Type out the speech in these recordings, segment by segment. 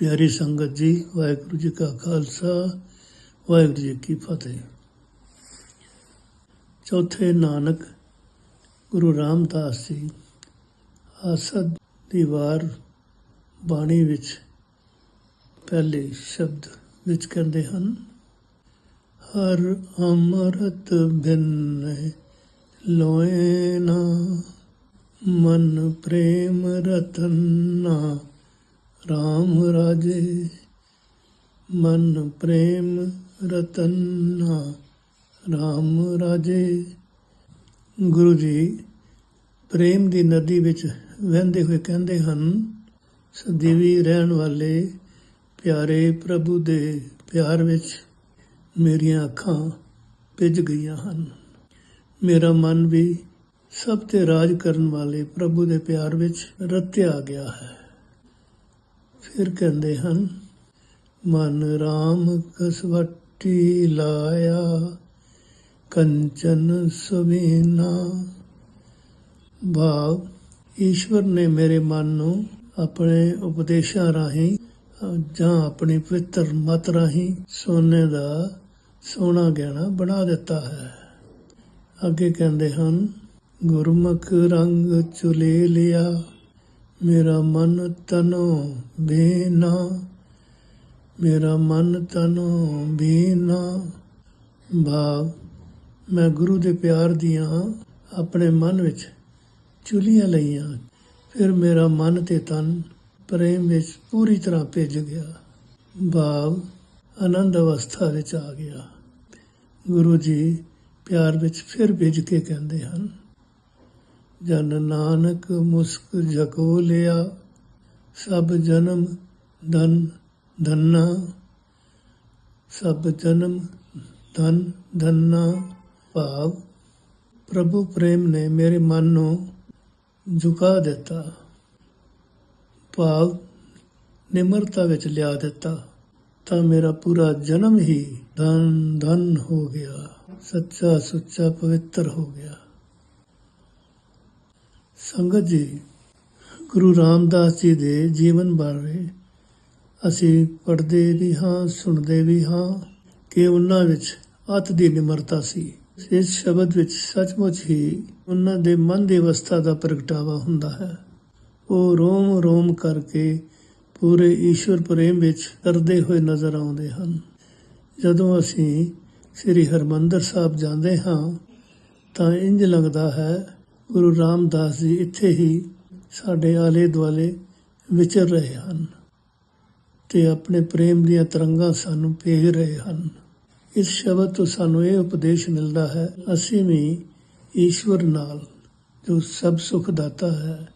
ਪਿਆਰੀ ਸੰਗਤ ਜੀ, ਵਾਹਿਗੁਰੂ ਜੀ ਕਾ ਖਾਲਸਾ, ਵਾਹਿਗੁਰੂ ਜੀ ਕੀ ਫਤਿਹ। ਚੌਥੇ ਨਾਨਕ ਗੁਰੂ ਰਾਮਦਾਸ ਜੀ ਆਸਦ ਦੀ ਵਾਰ ਬਾਣੀ ਵਿੱਚ ਪਹਿਲੇ ਸ਼ਬਦ ਵਿੱਚ ਕਹਿੰਦੇ ਹਨ, ਹਰ ਅਮਰਤ ਬਿਨ ਲੋਏ ਨਾ, ਮਨ ਪ੍ਰੇਮ ਰਤਨ ਨਾ RAM ਰਾਜੇ, ਮਨ ਪ੍ਰੇਮ ਰਤਨਾ। ਨਾ RAM ਰਾਜੇ, ਗੁਰੂ ਜੀ, ਪ੍ਰੇਮ ਦੀ ਨਦੀ ਵਿੱਚ ਵਹਿੰਦੇ ਹੋਏ ਕਹਿੰਦੇ ਹਨ, ਸਦੀਵੀ ਰਹਿਣ ਵਾਲੇ ਪਿਆਰੇ ਪ੍ਰਭੂ ਦੇ ਪਿਆਰ ਵਿੱਚ ਮੇਰੀਆਂ ਅੱਖਾਂ ਭਿੱਜ ਗਈਆਂ ਹਨ। ਮੇਰਾ ਮਨ ਵੀ ਸਭ ਤੇ ਰਾਜ ਕਰਨ ਵਾਲੇ ਪ੍ਰਭੂ ਦੇ ਪਿਆਰ ਵਿੱਚ ਰਤਿਆ ਗਿਆ ਹੈ। ਫਿਰ ਕਹਿੰਦੇ ਹਨ, ਮਨ RAM ਕਸਵੱਟੀ ਲਾਇਆ, ਕੰਚਨ ਸੁਵੀਨਾ। ਭਾਵ ਈਸ਼ਵਰ ਨੇ ਮੇਰੇ ਮਨ ਨੂੰ ਆਪਣੇ ਉਪਦੇਸ਼ਾਂ ਰਾਹੀਂ ਜਾਂ ਆਪਣੀ ਪਵਿੱਤਰ ਮਤ ਰਾਹੀਂ ਸੋਨੇ ਦਾ ਸੋਨਾ ਗਹਿਣਾ ਬਣਾ ਦਿੱਤਾ ਹੈ। ਅੱਗੇ ਕਹਿੰਦੇ ਹਨ, ਗੁਰਮੁਖ ਰੰਗ ਚੁਲੇ ਲਿਆ ਮੇਰਾ ਮਨ ਤਨੋ ਬੀਨਾ, ਮੇਰਾ ਮਨ ਤਨੋ ਬੀਨਾ। ਭਾਵ ਮੈਂ ਗੁਰੂ ਦੇ ਪਿਆਰ ਦੀਆਂ ਆਪਣੇ ਮਨ ਵਿੱਚ ਚੁਲੀਆਂ ਲਈਆਂ, ਫਿਰ ਮੇਰਾ ਮਨ ਤੇ ਤਨ ਪ੍ਰੇਮ ਵਿੱਚ ਪੂਰੀ ਤਰ੍ਹਾਂ ਭਿੱਜ ਗਿਆ। ਭਾਵ ਆਨੰਦ ਅਵਸਥਾ ਵਿੱਚ ਆ ਗਿਆ। ਗੁਰੂ ਜੀ ਪਿਆਰ ਵਿੱਚ ਫਿਰ ਭਿੱਜ ਕੇ ਕਹਿੰਦੇ ਹਨ ਜਨ ਨਾਨਕ ਮੁਸਕ ਜਕੋ ਲਿਆ, ਸਭ ਜਨਮ ਧਨ ਧੰਨਾ। ਸਭ ਜਨਮ ਧਨ ਧੰਨਾ, ਭਾਵ ਪ੍ਰਭੂ ਪ੍ਰੇਮ ਨੇ ਮੇਰੇ ਮਨ ਨੂੰ ਝੁਕਾ ਦਿੱਤਾ। ਭਾਵ ਨਿਮਰਤਾ ਵਿੱਚ ਲਿਆ ਦਿੱਤਾ, ਤਾਂ ਮੇਰਾ ਪੂਰਾ ਜਨਮ ਹੀ ਧਨ ਧਨ ਹੋ ਗਿਆ, ਸੱਚਾ ਸੁੱਚਾ ਪਵਿੱਤਰ ਹੋ ਗਿਆ। ਸੰਗਤ ਜੀ, ਗੁਰੂ ਰਾਮਦਾਸ ਜੀ ਦੇ ਜੀਵਨ ਬਾਰੇ ਅਸੀਂ ਪੜ੍ਹਦੇ ਵੀ ਹਾਂ, ਸੁਣਦੇ ਵੀ ਹਾਂ ਕਿ ਉਹਨਾਂ ਵਿੱਚ ਅਤ ਦੀ ਨਿਮਰਤਾ ਸੀ। ਇਸ ਸ਼ਬਦ ਵਿੱਚ ਸੱਚਮੁੱਚ ਹੀ ਉਹਨਾਂ ਦੇ ਮਨ ਦੀ ਅਵਸਥਾ ਦਾ ਪ੍ਰਗਟਾਵਾ ਹੁੰਦਾ ਹੈ। ਉਹ ਰੋਮ ਰੋਮ ਕਰਕੇ ਪੂਰੇ ਈਸ਼ਵਰ ਪ੍ਰੇਮ ਵਿੱਚ ਕਰਦੇ ਹੋਏ ਨਜ਼ਰ ਆਉਂਦੇ ਹਨ। ਜਦੋਂ ਅਸੀਂ ਸ੍ਰੀ ਹਰਮੰਦਰ ਸਾਹਿਬ ਜਾਂਦੇ ਹਾਂ, ਤਾਂ ਇੰਜ ਲੱਗਦਾ ਹੈ ਗੁਰੂ ਰਾਮਦਾਸ ਜੀ ਇੱਥੇ ਹੀ ਸਾਡੇ ਆਲੇ ਦੁਆਲੇ ਵਿਚਰ ਰਹੇ ਹਨ ਤੇ ਆਪਣੇ ਪ੍ਰੇਮ ਦੀਆਂ ਤਰੰਗਾਂ ਸਾਨੂੰ ਭੇਜ ਰਹੇ ਹਨ। ਇਸ ਸ਼ਬਦ ਤੋਂ ਸਾਨੂੰ ਇਹ ਉਪਦੇਸ਼ ਮਿਲਦਾ ਹੈ, ਅਸੀਂ ਵੀ ਈਸ਼ਵਰ ਨਾਲ ਜੋ ਸਭ ਸੁਖ ਦਾਤਾ ਹੈ,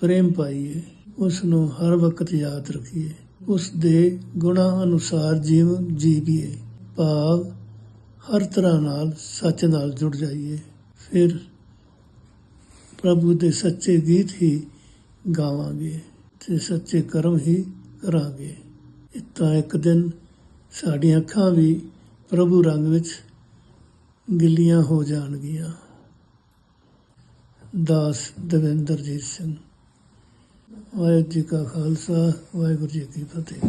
ਪ੍ਰੇਮ ਪਾਈਏ ਉਸ ਨੂੰ ਹਰ ਵਕਤ ਯਾਦ ਰੱਖੀਏ, ਉਸ ਦੇ ਗੁਣਾ ਅਨੁਸਾਰ ਜੀਵਨ ਜੀਵੀਏ, ਭਾਵ ਹਰ ਤਰ੍ਹਾਂ ਨਾਲ ਸੱਚ ਨਾਲ ਜੁੜ ਜਾਈਏ, ਫਿਰ ਪ੍ਰਭੂ ਦੇ ਸੱਚੇ ਗੀਤ ਹੀ ਗਾਵਾਂਗੇ ਤੇ ਸੱਚੇ ਕਰਮ ਹੀ ਕਰਾਂਗੇ। ਤਾਂ ਇੱਕ ਦਿਨ ਸਾਡੀਆਂ ਅੱਖਾਂ ਵੀ ਪ੍ਰਭੂ ਰੰਗ ਵਿੱਚ ਗਿੱਲੀਆਂ ਹੋ ਜਾਣਗੀਆਂ। ਦਾਸ ਦਵਿੰਦਰਜੀਤ ਸਿੰਘ, ਵਾਹਿਗੁਰੂ ਜੀ ਕਾ ਖਾਲਸਾ, ਵਾਹਿਗੁਰੂ ਜੀ ਕੀ ਫਤਿਹ।